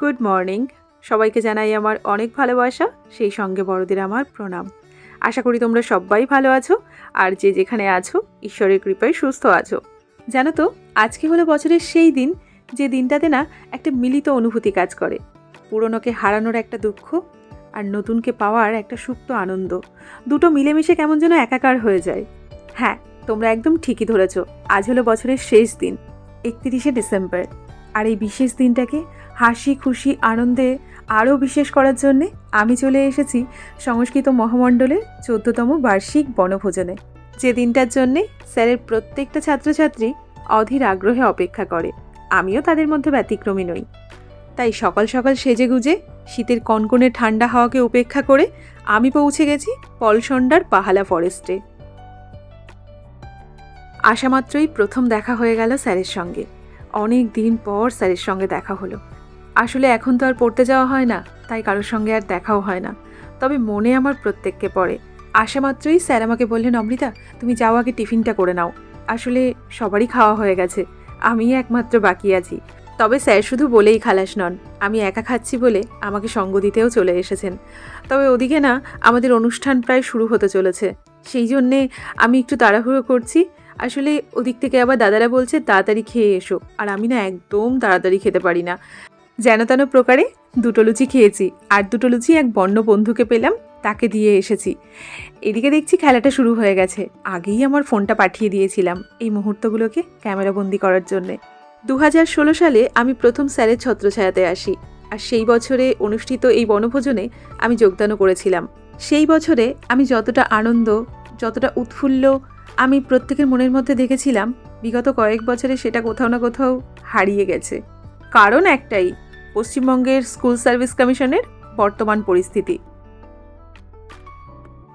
Good morning. সবাইকে জানাই আমার অনেক ভালোবাসা, সেই সঙ্গে বড়দের আমার প্রণাম। আশা করি তোমরা সবাই ভালো আছো, আর যে যেখানে আছো, ঈশ্বরের কৃপায় সুস্থ আছো। জানো তো, আজকে হলো বছরের সেই দিন, যে দিনটাতে না একটা মিলিত অনুভূতি কাজ করে। পুরনোকে হারানোর একটা দুঃখ, আর নতুনকে পাওয়ার একটা সুপ্ত আনন্দ। দুটো মিলেমিশে কেমন যেন একাকার হয়ে যায়। হ্যাঁ তোমরা একদম ঠিকই ধরেছ, আজ হলো বছরের শেষ দিন, একত্রিশে ডিসেম্বর। আর এই বিশেষ দিনটাকে হাসি, খুশি, আনন্দে আরও বিশেষ করার জন্যে আমি চলে এসেছি সংস্কৃত মহামণ্ডলের চোদ্দতম বার্ষিক বনভোজনে। যে দিনটার জন্যে স্যারের প্রত্যেকটা ছাত্রছাত্রী অধীর আগ্রহে অপেক্ষা করে। আমিও তাদের মধ্যে ব্যতিক্রমী নই। তাই সকাল সকাল সেজে গুজে শীতের কনকনে ঠান্ডা হাওয়াকে উপেক্ষা করে আমি পৌঁছে গেছি পলসন্ডার পাহালা ফরেস্টে। আসা মাত্রই প্রথম দেখা হয়ে গেল স্যারের সঙ্গে। অনেক দিন পর স্যারের সঙ্গে দেখা হলো। আসলে এখন তো আর পড়তে যাওয়া হয় না, তাই কারোর সঙ্গে আর দেখাও হয় না। তবে মনে আমার প্রত্যেককে পড়ে। আসা মাত্রই স্যার আমাকে বললেন, অমৃতা, তুমি যাও আগে টিফিনটা করে নাও। আসলে সবারই খাওয়া হয়ে গেছে আমি একমাত্র বাকি আছি। তবে স্যার শুধু বলেই খালাস নন, আমি একা খাচ্ছি বলে আমাকে সঙ্গ দিতেও চলে এসেছেন। তবে ওদিকে না, আমাদের অনুষ্ঠান প্রায় শুরু হতে চলেছে। সেই জন্যে আমি একটু তাড়াহুড়ো করছি। আসলে ওদিক থেকে আবার দাদারা বলছে, তাড়াতাড়ি খেয়ে এসো। আর আমি না একদম তাড়াতাড়ি খেতে পারি না। যেন তেন প্রকারে দুটো লুচি খেয়েছি আর দুটো লুচি এক বন্য বন্ধুকে পেলাম, তাকে দিয়ে এসেছি। এদিকে দেখছি খেলাটা শুরু হয়ে গেছে। আগেই আমার ফোনটা পাঠিয়ে দিয়েছিলাম এই মুহূর্তগুলোকে ক্যামেরাবন্দি করার জন্যে। দু হাজার ষোলো সালে আমি প্রথম স্যারের ছত্রছায়াতে আসি আর সেই বছরে অনুষ্ঠিত এই বনভোজনে আমি যোগদানও করেছিলাম। সেই বছরে আমি যতটা আনন্দ, যতটা উৎফুল্ল আমি প্রত্যেকের মনের মধ্যে দেখেছিলাম, বিগত কয়েক বছরে সেটা কোথাও না কোথাও হারিয়ে গেছে। কারণ একটাই পশ্চিমবঙ্গের স্কুল সার্ভিস কমিশনের বর্তমান পরিস্থিতি।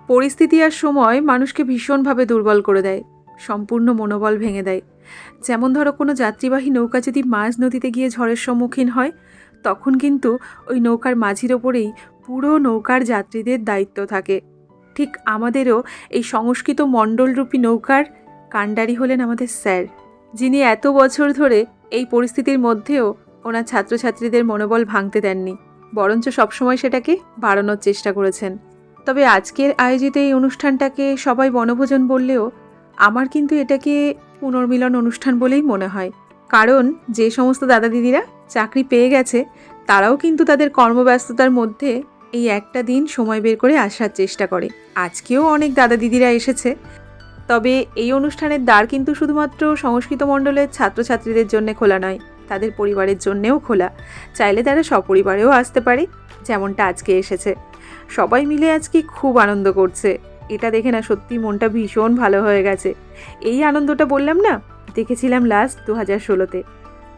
পরিস্থিতি আর সময় মানুষকে ভীষণভাবে দুর্বল করে দেয়, সম্পূর্ণ মনোবল ভেঙে দেয়। যেমন ধরো কোনো যাত্রীবাহী নৌকা যদি মাঝ নদীতে গিয়ে ঝড়ের সম্মুখীন হয়, তখন কিন্তু ওই নৌকার মাঝির ওপরেই পুরো নৌকার যাত্রীদের দায়িত্ব থাকে। ঠিক আমাদেরও এই সংস্কৃত মণ্ডলরূপী নৌকার কাণ্ডারি হলেন আমাদের স্যার, যিনি এত বছর ধরে এই পরিস্থিতির মধ্যেও ওনার ছাত্রছাত্রীদের মনোবল ভাঙতে দেননি, বরঞ্চ সবসময় সেটাকে বাড়ানোর চেষ্টা করেছেন। তবে আজকের আয়োজিত এই অনুষ্ঠানটাকে সবাই বনভোজন বললেও আমার কিন্তু এটাকে পুনর্মিলন অনুষ্ঠান বলেই মনে হয়। কারণ যে সমস্ত দাদা দিদিরা চাকরি পেয়ে গেছে, তারাও কিন্তু তাদের কর্মব্যস্ততার মধ্যে এই একটা দিন সময় বের করে আসার চেষ্টা করে। আজকেও অনেক দাদা দিদিরা এসেছে। তবে এই অনুষ্ঠানের দ্বার কিন্তু শুধুমাত্র সংস্কৃত মণ্ডলের ছাত্রছাত্রীদের জন্য খোলা নয় তাদের পরিবারের জন্যেও খোলা। চাইলে তারা সপরিবারেও আসতে পারে, যেমনটা আজকে এসেছে। সবাই মিলে আজকে খুব আনন্দ করছে। এটা দেখে না সত্যি মনটা ভীষণ ভালো হয়ে গেছে। এই আনন্দটা বললাম না? দেখেছিলাম লাস্ট দু হাজার ষোলোতে।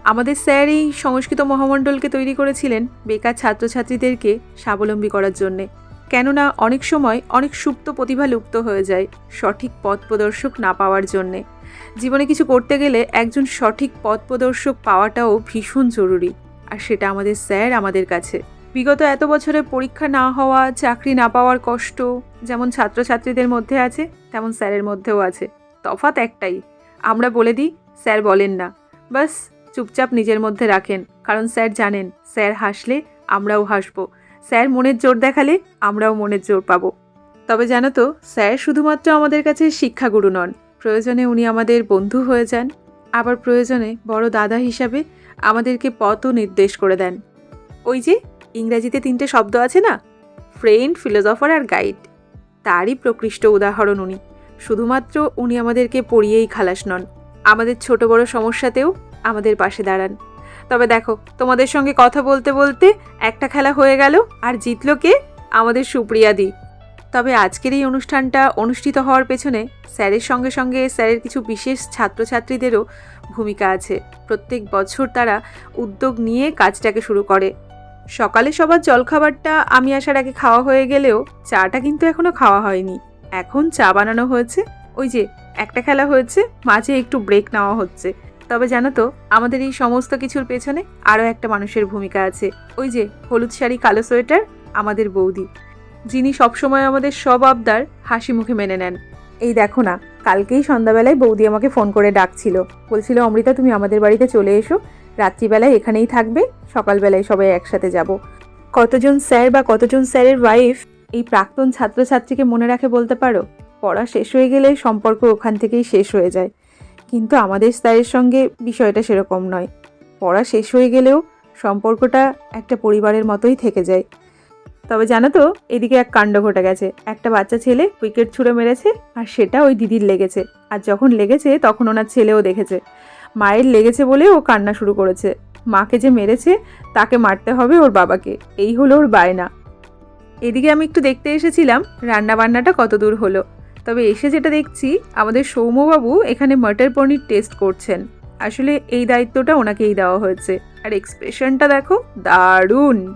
আমাদের স্যার এই সংস্কৃত মহামণ্ডলকে তৈরি করেছিলেন বেকার ছাত্রছাত্রীদেরকে স্বাবলম্বী করার জন্যে। কেননা অনেক সময় অনেক সুপ্ত প্রতিভা লুপ্ত হয়ে যায় সঠিক পথ প্রদর্শক না পাওয়ার জন্যে। জীবনে কিছু করতে গেলে একজন সঠিক পথ প্রদর্শক পাওয়াটাও ভীষণ জরুরি, আর সেটা আমাদের স্যার আমাদের কাছে। বিগত এত বছরে পরীক্ষা না হওয়া, চাকরি না পাওয়ার কষ্ট যেমন ছাত্রছাত্রীদের মধ্যে আছে, তেমন স্যারের মধ্যেও আছে। তফাৎ একটাই, আমরা বলে দিই, স্যার বলেন না। বাস, চুপচাপ নিজের মধ্যে রাখেন, কারণ স্যার জানেন, স্যার হাসলে আমরাও হাসবো। স্যার মনের জোর দেখালে আমরাও মনের জোর পাবো। তবে জানো তো, স্যার শুধুমাত্র আমাদের কাছে শিক্ষাগুরু নন প্রয়োজনে উনি আমাদের বন্ধু হয়ে যান। আবার প্রয়োজনে বড় দাদা হিসাবে আমাদেরকে পথও নির্দেশ করে দেন। ওই যে, ইংরাজিতে তিনটে শব্দ আছে না? ফ্রেন্ড ফিলোজফার আর গাইড। তারই প্রকৃষ্ট উদাহরণ উনি। শুধুমাত্র উনি আমাদেরকে পড়িয়েই খালাস নন। আমাদের ছোট বড় সমস্যাতেও আমাদের পাশে দাঁড়ান। তবে দেখো, তোমাদের সঙ্গে কথা বলতে বলতে একটা খেলা হয়ে গেল, আর জিতলো কে? আমাদের সুপ্রিয়া দি তবে আজকের এই অনুষ্ঠানটা অনুষ্ঠিত হওয়ার পেছনে স্যারের সঙ্গে সঙ্গে স্যারের কিছু বিশেষ ছাত্রছাত্রীদেরও ভূমিকা আছে। প্রত্যেক বছর তারা উদ্যোগ নিয়ে কাজটাকে শুরু করে। সকালে সবার জলখাবারটা আমি আসার আগে খাওয়া হয়ে গেলেও চাটা কিন্তু এখনও খাওয়া হয়নি। এখন চা বানানো হয়েছে। ওই যে, একটা খেলা হয়েছে, মাঝে একটু ব্রেক নেওয়া হচ্ছে। তবে জানো তো, আমাদের এই সমস্ত কিছুর পেছনে আরও একটা মানুষের ভূমিকা আছে। ওই যে, হলুদ শাড়ি, কালো সোয়েটার, আমাদের বৌদি। যিনি সবসময় আমাদের সব আবদার হাসি মুখে মেনে নেন। এই দেখো না, কালকেই সন্ধ্যাবেলায় বৌদি আমাকে ফোন করে ডাকছিল। বলছিল, অমৃতা, তুমি আমাদের বাড়িতে চলে এসো। রাত্রিবেলায় এখানেই থাকবে, সকালবেলায় সবাই একসাথে যাব। কতজন স্যার বা কতজন স্যারের ওয়াইফ এই প্রাক্তন ছাত্রছাত্রীকে মনে রাখে বলতে পারো? পড়া শেষ হয়ে গেলে সম্পর্ক ওখান থেকেই শেষ হয়ে যায়। কিন্তু আমাদের স্যারের সঙ্গে বিষয়টা সেরকম নয়। পড়া শেষ হয়ে গেলেও সম্পর্কটা একটা পরিবারের মতোই থেকে যায়। তবে জানো তো, এদিকে এক কাণ্ড ঘটে গেছে। একটা বাচ্চা ছেলে উইকেট ছুঁড়ে মেরেছে আর সেটা ওই দিদির লেগেছে। আর যখন লেগেছে, তখন ওনার ছেলেও দেখেছে। মায়ের লেগেছে বলে ও কান্না শুরু করেছে। মাকে যে মেরেছে, তাকে মারতে হবে ওর বাবাকে। এই হলো ওর বায়না। এদিকে আমি একটু দেখতে এসেছিলাম রান্না বান্নাটা কত দূর হলো। তবে এসে যেটা দেখছি, আমাদের সৌম্যবাবু এখানে মটর পনির টেস্ট করছেন। আসলে এই দায়িত্বটা ওনাকেই দেওয়া হয়েছে। আর এক্সপ্রেশনটা দেখো, দারুণ!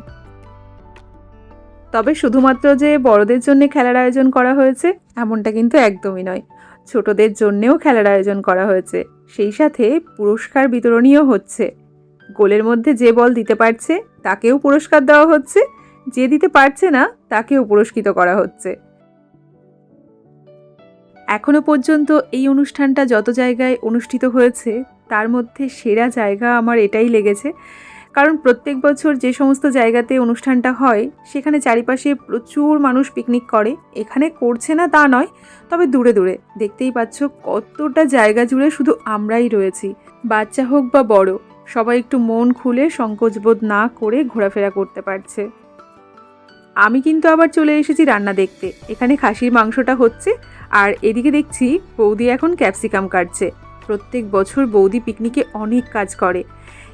তবে শুধুমাত্র যে বড়দের জন্য খেলার আয়োজন করা হয়েছে, এমনটা কিন্তু একদমই নয়। ছোটদের জন্যেও খেলার আয়োজন করা হয়েছে। সেই সাথে পুরস্কার বিতরণীয় হচ্ছে। গোলের মধ্যে যে বল দিতে পারছে, তাকেও পুরস্কার দেওয়া হচ্ছে। যে দিতে পারছে না, তাকেও পুরস্কৃত করা হচ্ছে। এখনও পর্যন্ত এই অনুষ্ঠানটা যত জায়গায় অনুষ্ঠিত হয়েছে, তার মধ্যে সেরা জায়গা আমার এটাই লেগেছে। কারণ প্রত্যেক বছর যে সমস্ত জায়গাতে অনুষ্ঠানটা হয়, সেখানে চারিপাশে প্রচুর মানুষ পিকনিক করে। এখানে করছে না তা নয়, তবে দূরে দূরে। দেখতেই পাচ্ছ কতটা জায়গা জুড়ে শুধু আমরাই রয়েছি। বাচ্চা হোক বা বড়, সবাই একটু মন খুলে সংকোচবোধ না করে ঘোরাফেরা করতে পারছে। আমি কিন্তু আবার চলে এসেছি রান্না দেখতে। এখানে খাসির মাংসটা হচ্ছে, আর এদিকে দেখছি বৌদি এখন ক্যাপসিকাম কাটছে। প্রত্যেক বছর বৌদি পিকনিকে অনেক কাজ করে।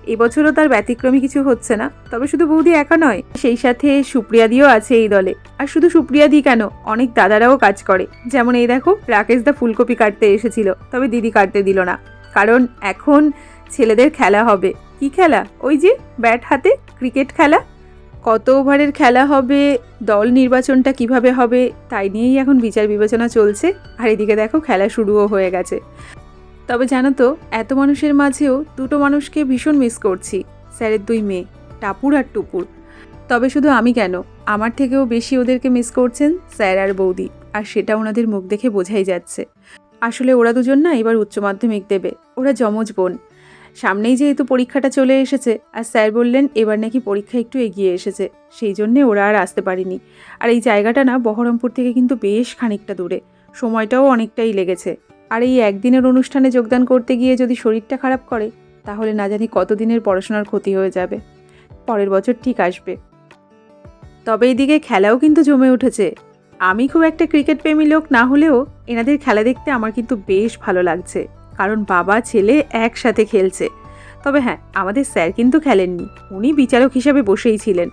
এবছরও তার ব্যতিক্রমী কিছু হচ্ছে না, তবে শুধু বৌদি একা নয়, সেই সাথে সুপ্রিয়া দিও আছে এই দলে। আর শুধু সুপ্রিয়া দি কেন? অনেক দাদারাও কাজ করে। যেমন এই দেখো, রাকেশ দা ফুলকপি কাটতে এসেছিল, তবে দিদি কাটতে দিল না। কারণ এখন ছেলেদের খেলা হবে। কি খেলা? ওই যে, ব্যাট হাতে? ক্রিকেট খেলা? কত ওভারের খেলা হবে? দল নির্বাচনটা কীভাবে হবে? তাই নিয়েই এখন বিচার বিবেচনা চলছে। আর এদিকে দেখো, খেলা শুরুও হয়ে গেছে। তবে জানো তো, এত মানুষের মাঝেও দুটো মানুষকে ভীষণ মিস করছি, স্যারের দুই মেয়ে, টাপুর আর টুপুর। তবে শুধু আমি কেন, আমার থেকেও বেশি ওদেরকে মিস করছেন স্যার আর বৌদি, আর সেটা ওনাদের মুখ দেখে বোঝাই যাচ্ছে। আসলে ওরা দুজন না এবার উচ্চ মাধ্যমিক দেবে, ওরা যমজ বোন। সামনেই যেহেতু পরীক্ষাটা চলে এসেছে, আর স্যার বললেন এবার নাকি পরীক্ষা একটু এগিয়ে এসেছে, সেই জন্যে ওরা আর আসতে পারেনি। আর এই জায়গাটা না বহরমপুর থেকে কিন্তু বেশ খানিকটা দূরে, সময়টাও অনেকটাই লেগেছে। আর এই একদিনের অনুষ্ঠানে যোগদান করতে গিয়ে যদি শরীরটা খারাপ করে, তাহলে না জানি কতদিনের পড়াশোনার ক্ষতি হয়ে যাবে। পরের বছর ঠিক আসবে। তবে এইদিকে খেলাও কিন্তু জমে উঠেছে। আমি খুব একটা ক্রিকেট প্রেমী লোক না হলেও এনাদের খেলা দেখতে আমার কিন্তু বেশ ভালো লাগছে। কারণ বাবা, ছেলে একসাথে খেলছে। তবে হ্যাঁ আমাদের স্যার কিন্তু খেলেননি। উনি বিচারক হিসাবে বসেই ছিলেন।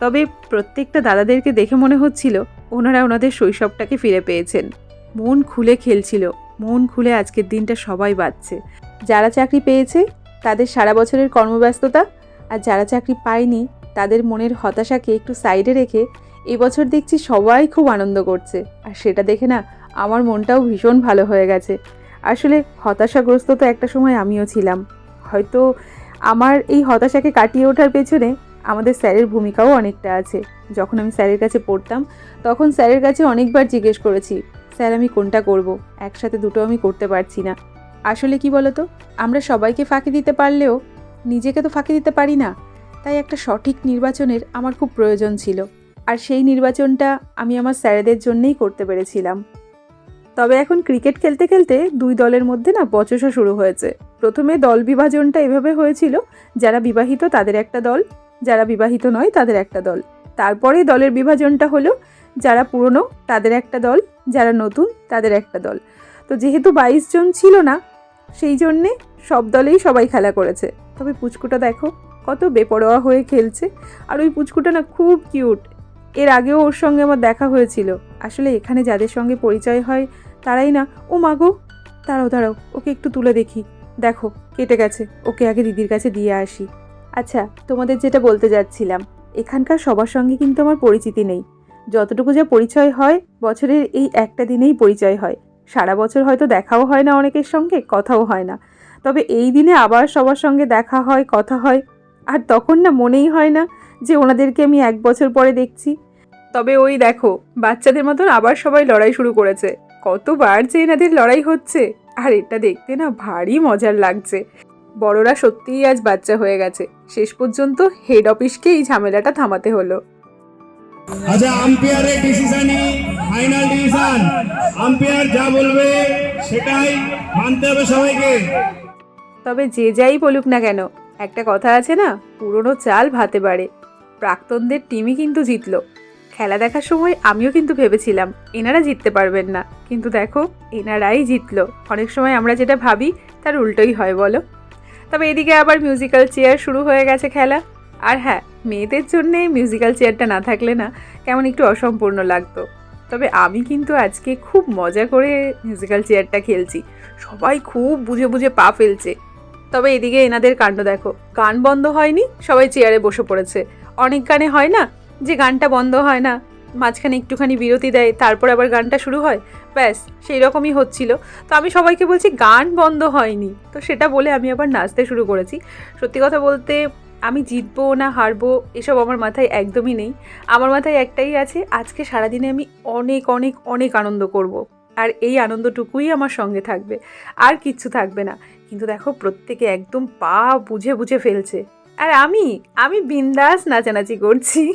তবে প্রত্যেকটা দাদাদেরকে দেখে মনে হচ্ছিল, ওনারা ওনাদের শৈশবটাকে ফিরে পেয়েছেন। মন খুলে খেলছিল। মন খুলে আজকের দিনটা সবাই বাঁচছে। যারা চাকরি পেয়েছে, তাদের সারা বছরের কর্মব্যস্ততা আর যারা চাকরি পায়নি, তাদের মনের হতাশাকে একটু সাইডে রেখে এবছর দেখছি সবাই খুব আনন্দ করছে। আর সেটা দেখে না আমার মনটাও ভীষণ ভালো হয়ে গেছে। আসলে হতাশাগ্রস্ত তো একটা সময় আমিও ছিলাম। হয়তো আমার এই হতাশাকে কাটিয়ে ওঠার পেছনে আমাদের স্যারের ভূমিকাও অনেকটা আছে। যখন আমি স্যারের কাছে পড়তাম, তখন স্যারের কাছে অনেকবার জিজ্ঞেস করেছি স্যার, আমি কোনটা করব? একসাথে দুটো আমি করতে পারছি না। আসলে কি বলতো? আমরা সবাইকে ফাঁকি দিতে পারলেও নিজেকে তো ফাঁকি দিতে পারি না। তাই একটা সঠিক নির্বাচনের আমার খুব প্রয়োজন ছিল। আর সেই নির্বাচনটা আমি আমার স্যারেদের জন্যেই করতে পেরেছিলাম। তবে এখন ক্রিকেট খেলতে খেলতে দুই দলের মধ্যে না বচসা শুরু হয়েছে। প্রথমে দল বিভাজনটা এভাবে হয়েছিল, যারা বিবাহিত তাদের একটা দল, যারা বিবাহিত নয় তাদের একটা দল। তারপরে দলের বিভাজনটা হলো যারা পুরনো, তাদের একটা দল, যারা নতুন, তাদের একটা দল। তো যেহেতু বাইশ জন ছিল না, সেই জন্যে সব দলেই সবাই খেলা করেছে। তবে পুচকুটা দেখো, কত বেপরোয়া হয়ে খেলছে। আর ওই পুচকুটা না খুব কিউট। এর আগেও ওর সঙ্গে আমার দেখা হয়েছিল। আসলে এখানে যাদের সঙ্গে পরিচয় হয়, তারাই না, ও মাগো দাঁড়াও দাঁড়াও, ওকে একটু তুলে দেখি। দেখো, কেটে গেছে, ওকে আগে দিদির কাছে দিয়ে আসি। আচ্ছা তোমাদের যেটা বলতে যাচ্ছিলাম, এখানকার সবার সঙ্গে কিন্তু আমার পরিচিতি নেই। যতটুকু যা পরিচয় হয়, বছরের এই একটা দিনেই পরিচয় হয়। সারা বছর হয়তো দেখাও হয় না অনেকের সঙ্গে, কথাও হয় না। তবে এই দিনে আবার সবার সঙ্গে দেখা হয়, কথা হয়, আর তখন না মনেই হয় না যে ওনাদেরকে আমি এক বছর পরে দেখছি। তবে ওই দেখো, বাচ্চাদের মতন আবার সবাই লড়াই শুরু করেছে। কতবার যে এনাদের লড়াই হচ্ছে, আর এটা দেখতে না ভারী মজার লাগছে। বড়রা সত্যিই আজ বাচ্চা হয়ে গেছে। শেষ পর্যন্ত হেড অফিসকে এই ঝামেলাটা থামাতে হলো। আচ্ছা আম্পায়ারের ডিসিশনই ফাইনাল ডিসিশন আম্পায়ার যা বলবে সেটাই মানতে হবে সবাইকে। তবে যে যাই বলুক না কেন, একটা কথা আছে না, পুরনো চাল ভাতে বাড়ে। প্রাক্তনদের টিমই কিন্তু জিতলো। খেলা দেখার সময় আমিও কিন্তু ভেবেছিলাম, এনারা জিততে পারবেন না। কিন্তু দেখো, এনারাই জিতলো। অনেক সময় আমরা যেটা ভাবি, তার উল্টোই হয়, বলো। তবে এদিকে আবার মিউজিক্যাল চেয়ার শুরু হয়ে গেছে খেলা। আর হ্যাঁ মেয়েদের জন্যে মিউজিক্যাল চেয়ারটা না থাকলে না কেমন একটু অসম্পূর্ণ লাগতো। তবে আমি কিন্তু আজকে খুব মজা করে মিউজিক্যাল চেয়ারটা খেলছি। সবাই খুব বুঝে বুঝে পা ফেলছে। তবে এদিকে এনাদের কাণ্ড দেখো। গান বন্ধ হয়নি, সবাই চেয়ারে বসে পড়েছে। অনেক গানে হয় না যে গানটা বন্ধ হয় না। মাঝখানে একটুখানি বিরতি দেয়, তারপর আবার গানটা শুরু হয়। ব্যাস সেই রকমই হচ্ছিল। তো আমি সবাইকে বলছি, গান বন্ধ হয়নি। তো সেটা বলে আমি আবার নাচতে শুরু করেছি। সত্যি কথা বলতে আমি জিতবো না হারবো এসব আমার মাথায় একদমই নেই। আমার মাথায় একটাই আছে, আজকে সারাদিনে আমি অনেক অনেক অনেক আনন্দ করব। আর এই আনন্দটুকুই আমার সঙ্গে থাকবে। আর কিচ্ছু থাকবে না। কিন্তু দেখো, প্রত্যেকে একদম পা বুঝে বুঝে ফেলছে। আর আমি আমি বিন্দাস নাচানাচি করছি।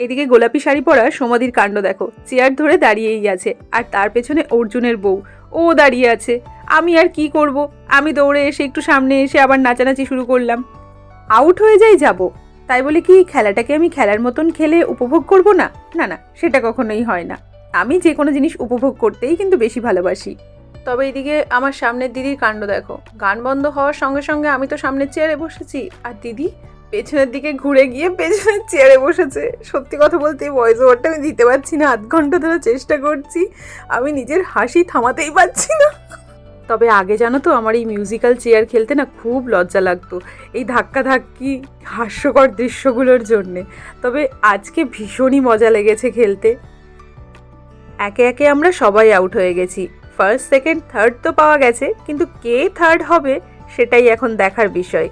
এদিকে গোলাপি শাড়ি পরা সমাধির কাণ্ড দেখো। চেয়ার ধরে দাঁড়িয়েই আছে। আর তার পেছনে অর্জুনের বউ। ও দাঁড়িয়ে আছে। আমি আর কি করব? আমি দৌড়ে এসে একটু সামনে এসে আবার নাচানাচি শুরু করলাম। আউট হয়ে যাই যাব। তাই বলে কি, খেলাটাকে আমি খেলার মতন খেলে উপভোগ করব না? না না, সেটা কখনোই হয় না। আমি যে কোনো জিনিস উপভোগ করতেই কিন্তু বেশি ভালোবাসি। তবে এদিকে আমার সামনের দিদির কাণ্ড দেখো। গান বন্ধ হওয়ার সঙ্গে সঙ্গে আমি তো সামনের চেয়ারে বসেছি। আর দিদি? পেছনের দিকে ঘুরে গিয়ে পেছনের চেয়ারে বসেছে। সত্যি কথা বলতে এই ভয়েস ওভারটা আমি দিতে পারছি না। আধ ঘণ্টা ধরে চেষ্টা করছি। আমি নিজের হাসি থামাতেই পারছি না। তবে আগে জানো তো, আমার এই মিউজিক্যাল চেয়ার খেলতে না খুব লজ্জা লাগতো। এই ধাক্কা ধাক্কি হাস্যকর দৃশ্যগুলোর জন্যে। তবে আজকে ভীষণই মজা লেগেছে খেলতে। একে একে আমরা সবাই আউট হয়ে গেছি। ফার্স্ট সেকেন্ড থার্ড তো পাওয়া গেছে, কিন্তু কে থার্ড হবে, সেটাই এখন দেখার বিষয়।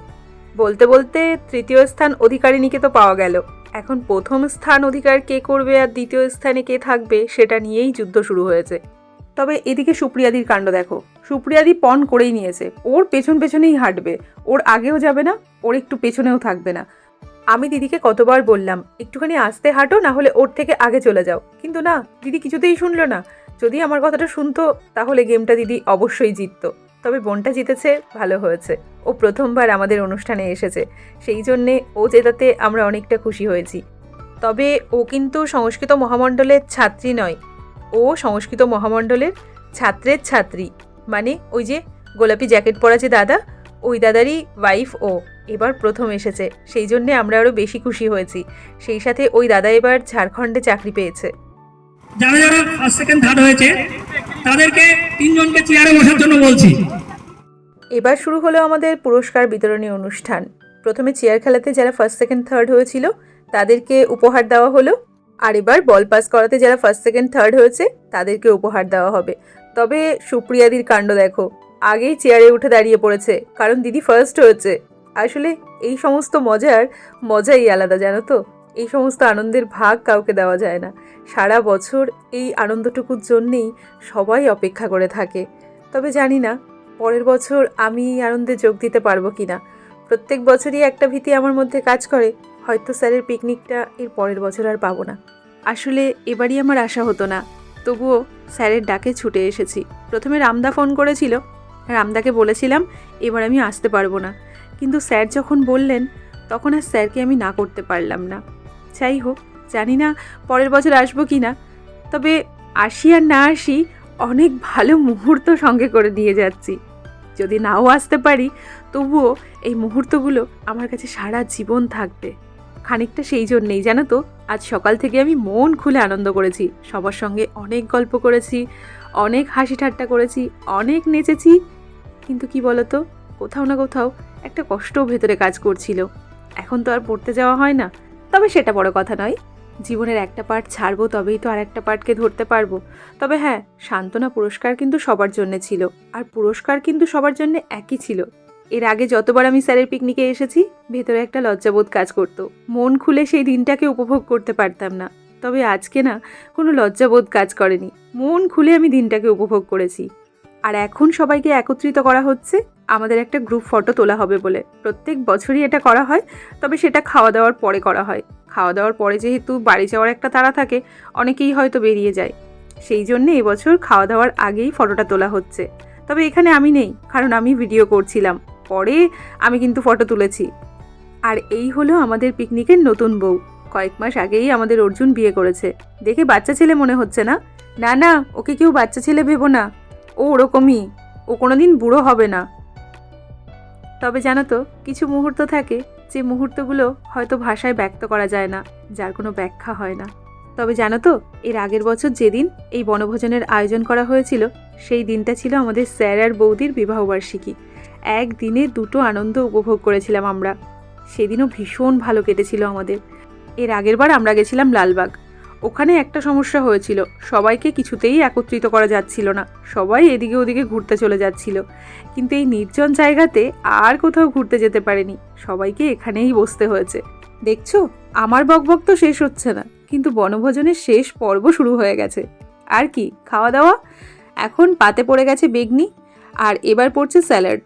বলতে বলতে তৃতীয় স্থান অধিকারিণীকে তো পাওয়া গেল। এখন প্রথম স্থান অধিকার কে করবে আর দ্বিতীয় স্থানে কে থাকবে সেটা নিয়েই যুদ্ধ শুরু হয়েছে। তবে এদিকে সুপ্রিয়াদির কাণ্ড দেখো। সুপ্রিয়াদি পণ করেই নিয়েছে। ওর পেছন পেছনেই হাঁটবে। ওর আগেও যাবে না, ওর একটু পেছনেও থাকবে না। আমি দিদিকে কতবার বললাম, একটুখানি আসতে হাঁটো, না হলে ওর থেকে আগে চলে যাও। কিন্তু না, দিদি কিছুতেই শুনলো না। যদি আমার কথাটা শুনতো, তাহলে গেমটা দিদি অবশ্যই জিততো। তবে বোনটা জিতেছে, ভালো হয়েছে। ও প্রথমবার আমাদের অনুষ্ঠানে এসেছে। সেই জন্যে ও জেতাতে আমরা অনেকটা খুশি হয়েছি। তবে ও কিন্তু সংস্কৃত মহামণ্ডলের ছাত্রী নয়। ও সংস্কৃত মহামণ্ডলের ছাত্রের ছাত্রী। মানে ওই যে গোলাপি জ্যাকেট পরা যে দাদা, ওই দাদারই ওয়াইফ ও। এবার প্রথম এসেছে। সেই জন্যে আমরা আরও বেশি খুশি হয়েছি। সেই সাথে ওই দাদা এবার ঝাড়খণ্ডে চাকরি পেয়েছে। যারা যারা ফার্স্ট সেকেন্ড থার্ড হয়েছে, তাদেরকে তিনজনকে চেয়ারে বসার জন্য বলছি। এবার শুরু হলো আমাদের পুরস্কার বিতরণী অনুষ্ঠান। প্রথমে চেয়ার খেলাতে যারা ফার্স্ট সেকেন্ড থার্ড হয়েছিল, তাদেরকে উপহার দেওয়া হলো। আর এবার বল পাস করাতে যারা ফার্স্ট সেকেন্ড থার্ড হয়েছে, তাদেরকে উপহার দেওয়া হবে। তবে সুপ্রিয়াদির কাণ্ড দেখো, আগেই চেয়ারে উঠে দাঁড়িয়ে পড়েছে, কারণ দিদি ফার্স্ট হয়েছে। আসলে এই সমস্ত মজার মজাই আলাদা, জানো তো? এই সমস্ত আনন্দের ভাগ কাউকে দেওয়া যায় না। সারা বছর এই আনন্দটুকুর জন্যেই সবাই অপেক্ষা করে থাকে। তবে জানি না, পরের বছর আমি এই আনন্দে যোগ দিতে পারব কি না প্রত্যেক বছরই একটা ভীতি আমার মধ্যে কাজ করে, হয়তো স্যারের পিকনিকটা এর পরের বছর আর পাবো না। আসলে এবারই আমার আশা হতো না। তবুও স্যারের ডাকে ছুটে এসেছি। প্রথমে রামদা ফোন করেছিল। রামদাকে বলেছিলাম, এবার আমি আসতে পারব না। কিন্তু স্যার যখন বললেন, তখন আর স্যারকে আমি না করতে পারলাম না। যাই হোক, জানি না পরের বছর আসব কি না, তবে আসি আর না আসি অনেক ভালো মুহূর্ত সঙ্গে করে নিয়ে যাচ্ছি। যদি নাও আসতে পারি, তবুও এই মুহূর্তগুলো আমার কাছে সারা জীবন থাকবে। খানিকটা সেই জন্যেই, জানো তো, আজ সকাল থেকে আমি মন খুলে আনন্দ করেছি, সবার সঙ্গে অনেক গল্প করেছি, অনেক হাসি ঠাট্টা করেছি, অনেক নেচেছি। কিন্তু কি বলতো, কোথাও না কোথাও একটা কষ্টও ভেতরে কাজ করছিল। এখন তো আর পড়তে যাওয়া হয় না। তবে সেটা বড় কথা নয়। জীবনের একটা পার্ট ছাড়বো তবেই তো আর একটা পার্টকে ধরতে পারব। তবে হ্যাঁ সান্ত্বনা পুরস্কার কিন্তু সবার জন্য ছিল। আর পুরস্কার কিন্তু সবার জন্য একই ছিল। এর আগে যতবার আমি স্যারের পিকনিকে এসেছি, ভেতরে একটা লজ্জাবোধ কাজ করতো। মন খুলে সেই দিনটাকে উপভোগ করতে পারতাম না। তবে আজকে না, কোনো লজ্জাবোধ কাজ করেনি। মন খুলে আমি দিনটাকে উপভোগ করেছি। আর এখন সবাইকে একত্রিত করা হচ্ছে, আমাদের একটা গ্রুপ ফটো তোলা হবে বলে। প্রত্যেক বছরই এটা করা হয়, তবে সেটা খাওয়া দাওয়ার পরে করা হয়। খাওয়া দাওয়ার পরে যেহেতু বাড়ি যাওয়ার একটা তাড়া থাকে, অনেকেই হয়তো বেরিয়ে যায়। সেই জন্যে এবছর খাওয়া দাওয়ার আগেই ফটোটা তোলা হচ্ছে। তবে এখানে আমি নেই, কারণ আমি ভিডিও করছিলাম। পরে আমি কিন্তু ফটো তুলেছি। আর এই হলো আমাদের পিকনিকের নতুন বউ। কয়েক মাস আগেই আমাদের অর্জুন বিয়ে করেছে। দেখে বাচ্চা ছেলে মনে হচ্ছে না? না না, ওকে কেউ বাচ্চা ছেলে ভেবো না। ও ওরকমই। ও কোনোদিন বুড়ো হবে না। তবে জানো তো, কিছু মুহূর্ত থাকে যে মুহূর্তগুলো হয়তো ভাষায় ব্যক্ত করা যায় না, যার কোনো ব্যাখ্যা হয় না। তবে জানো তো, এর আগের বছর যেদিন এই বনভোজনের আয়োজন করা হয়েছিল, সেই দিনটা ছিল আমাদের স্যার আর বৌদির বিবাহবার্ষিকী একদিনে দুটো আনন্দ উপভোগ করেছিলাম আমরা। সেদিনও ভীষণ ভালো কেটেছিল আমাদের। এর আগের বার আমরা গেছিলাম লালবাগ। ওখানে একটা সমস্যা হয়েছিল। সবাইকে কিছুতেই একত্রিত করা যাচ্ছিল না। সবাই এদিকে ওদিকে ঘুরতে চলে যাচ্ছিল। কিন্তু এই নির্জন জায়গাতে আর কোথাও ঘুরতে যেতে পারেনি। সবাইকে এখানেই বসতে হয়েছে। দেখছ, আমার বকবক তো শেষ হচ্ছে না। কিন্তু বনভোজনের শেষ পর্ব শুরু হয়ে গেছে। আর কি, খাওয়া দাওয়া? এখন পাতে পড়ে গেছে বেগনি, আর এবার পড়ছে স্যালাড।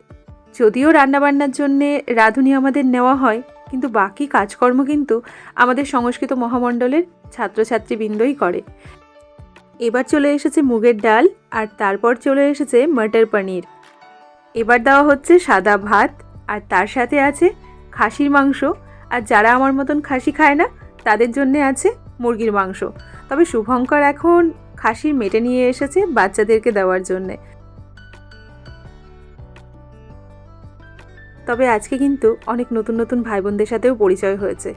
যদিও রান্নাবান্নার জন্যে রাঁধুনি আমাদের নেওয়া হয় কিন্তু বাকি কাজকর্ম কিন্তু আমাদের সংস্কৃত মহামণ্ডলের ছাত্রছাত্রীবৃন্দই করে। এবার চলে এসেছে মুগের ডাল আর তারপর চলে এসেছে মটর পনির। এবার দেওয়া হচ্ছে সাদা ভাত আর তার সাথে আছে খাসির মাংস। আর যারা আমার মতন খাসি খায় না, তাদের জন্যে আছে মুরগির মাংস। তবে শুভঙ্কর এখন খাসির মেটে নিয়ে এসেছে বাচ্চাদেরকে দেওয়ার জন্যে। তবে আজকে কিন্তু অনেক নতুন নতুন ভাই বোনদের সাথেও পরিচয় হয়েছে।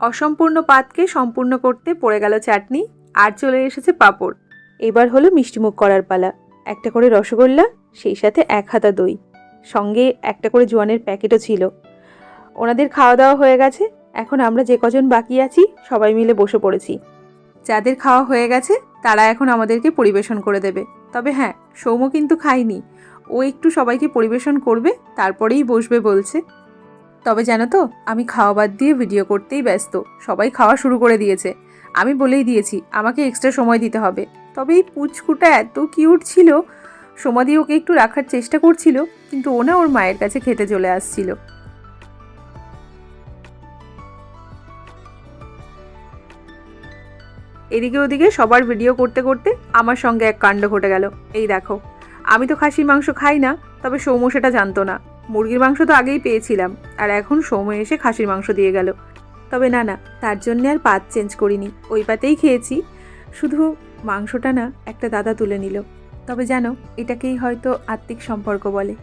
অসম্পূর্ণ পাতকে সম্পূর্ণ করতে পড়ে গেল চাটনি, আর চলে এসেছে পাঁপড়। এবার হলো মিষ্টিমুখ করার পালা। একটা করে রসগোল্লা, সেই সাথে এক হাতা দই। সঙ্গে একটা করে জোয়ানের প্যাকেটও ছিল। ওনাদের খাওয়া দাওয়া হয়ে গেছে, এখন আমরা যে কজন বাকি আছি, সবাই মিলে বসে পড়েছি। যাদের খাওয়া হয়ে গেছে, তারা এখন আমাদেরকে পরিবেশন করে দেবে। তবে হ্যাঁ সৌম কিন্তু খায়নি। ও একটু সবাইকে পরিবেশন করবে, তারপরেই বসবে বলছে। তবে জানো তো, আমি খাওয়া বাদ দিয়ে ভিডিও করতেই ব্যস্ত। সবাই খাওয়া শুরু করে দিয়েছে। আমি বলেই দিয়েছি, আমাকে এক্সট্রা সময় দিতে হবে। তবে এই পুচকুটা এত কিউট ছিল সমাধি ওকে একটু রাখার চেষ্টা করছিল, কিন্তু ও না ওর মায়ের কাছে খেতে চলে আসছিল। এদিকে ওদিকে সবার ভিডিও করতে করতে আমার সঙ্গে এক কাণ্ড ঘটে গেল। এই দেখো, আমি তো খাসির মাংস খাই না, তবে সৌম্য সেটা জানতো না। মুরগির মাংস তো আগেই পেয়েছিলাম, আর এখন সৌম্য এসে খাসির মাংস দিয়ে গেল। তবে না না, তার জন্যে আর পাত চেঞ্জ করিনি। ওই পাতেই খেয়েছি। শুধু মাংসটা না, একটা দাদা তুলে নিল। তবে জানো, এটাকেই হয়তো আত্মিক সম্পর্ক বলে।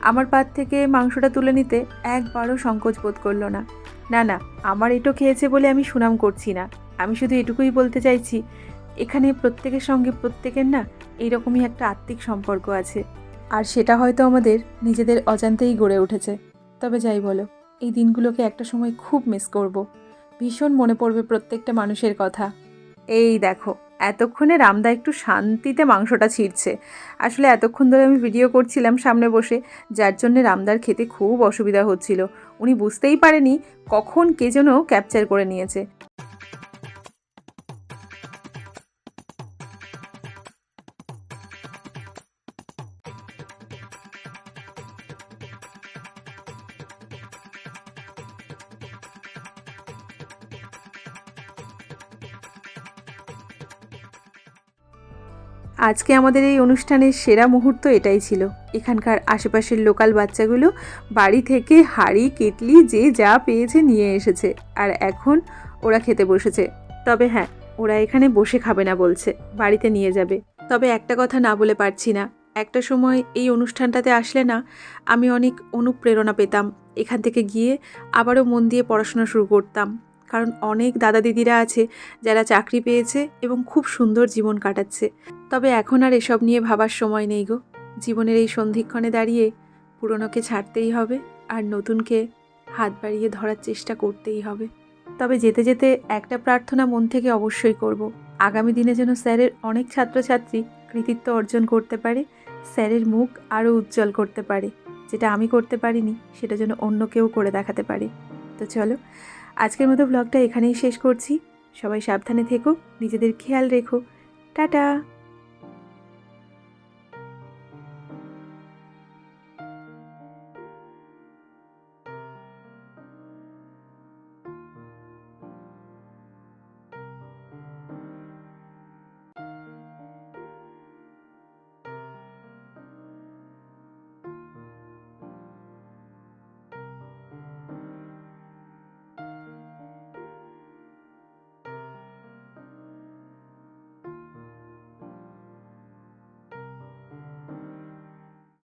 আমার পাত থেকে মাংসটা তুলে নিতে একবারও সংকোচ বোধ করল না। না না, আমার এটো খেয়েছে বলে আমি সুনাম করছি না। আমি শুধু এটুকুই বলতে চাইছি, এখানে প্রত্যেকের সঙ্গে প্রত্যেকের না এইরকমই একটা আত্মিক সম্পর্ক আছে। আর সেটা হয়তো আমাদের নিজেদের অজান্তেই গড়ে উঠেছে। তবে যাই বলো, এই দিনগুলোকে একটা সময় খুব মিস করব। ভীষণ মনে পড়বে প্রত্যেকটা মানুষের কথা। এই দেখো, এতক্ষণে রামদা একটু শান্তিতে মাংসটা ছিঁড়ছে। আসলে এতক্ষণ ধরে আমি ভিডিও করছিলাম সামনে বসে, যার জন্য রামদার খেতে খুব অসুবিধা হচ্ছিল। উনি বুঝতেই পারেনি কখন কে যেন ক্যাপচার করে নিয়েছে। আজকে আমাদের এই অনুষ্ঠানের সেরা মুহূর্ত এটাই ছিল। এখানকার আশেপাশের লোকাল বাচ্চাগুলো বাড়ি থেকে হাঁড়ি, কেটলি, যে যা পেয়েছে নিয়ে এসেছে। আর এখন ওরা খেতে বসেছে। তবে হ্যাঁ ওরা এখানে বসে খাবে না বলছে, বাড়িতে নিয়ে যাবে। তবে একটা কথা না বলে পারছি না। একটা সময় এই অনুষ্ঠানটাতে আসলে না, আমি অনেক অনুপ্রেরণা পেতাম। এখান থেকে গিয়ে আবারও মন দিয়ে পড়াশোনা শুরু করতাম। কারণ অনেক দাদা দিদিরা আছে যারা চাকরি পেয়েছে এবং খুব সুন্দর জীবন কাটাচ্ছে। তবে এখন আর এসব নিয়ে ভাবার সময় নেই গো। জীবনের এই সন্ধিক্ষণে দাঁড়িয়ে পুরনোকে ছাড়তেই হবে আর নতুনকে হাত বাড়িয়ে ধরার চেষ্টা করতেই হবে। তবে যেতে যেতে একটা প্রার্থনা মন থেকে অবশ্যই করব। আগামী দিনে যেন স্যারের অনেক ছাত্রছাত্রী কৃতিত্ব অর্জন করতে পারে, স্যারের মুখ আরও উজ্জ্বল করতে পারে। যেটা আমি করতে পারিনি, সেটা যেন অন্য কেউ করে দেখাতে পারে। তো চলো আজকের মতো ব্লগটা এখানেই শেষ করছি। সবাই সাবধানে থেকো নিজেদের খেয়াল রেখো। টাটা!